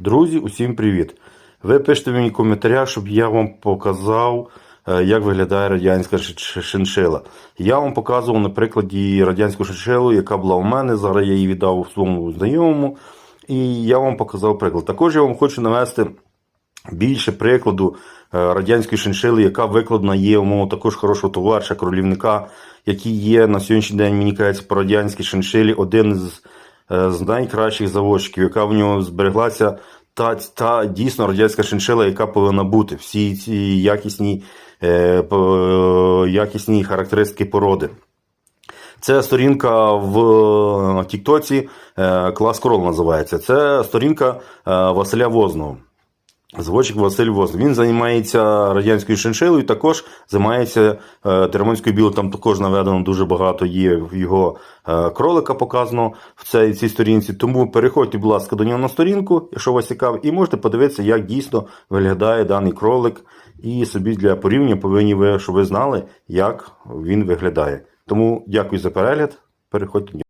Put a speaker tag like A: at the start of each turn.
A: Друзі, усім привіт! Ви пишете мені в коментарях, щоб я вам показав, е, як виглядає радянська шиншила. Я вам показував на прикладі радянську шиншилу, яка була у мене. Зараз я її віддав своєму знайомому. І я вам показав приклад. Також я вам хочу навести більше прикладу е, радянської шиншили, яка викладена є у мого також хорошого товариша, кролівника, який є на сьогоднішній день, мені кажеться, по радянській шиншилі, один з, з найкращих заводчиків, яка в нього збереглася та, та дійсно радянська шиншила, яка повинна бути. Всі ці якісні, е, якісні характеристики породи. Це сторінка в Тіктоці, е, клас Крол називається. Це сторінка е, Василя Возного. Зводчик Василь Воз. Він займається радянською шиншилою, також займається е, термонською білою. Там також наведено дуже багато є його е, кролика показано в цій, цій сторінці. Тому переходьте, будь ласка, до нього на сторінку, якщо вас цікавить, і можете подивитися, як дійсно виглядає даний кролик. І собі для порівняння повинні ви, щоб ви знали, як він виглядає. Тому дякую за перегляд. Переходьте до нього.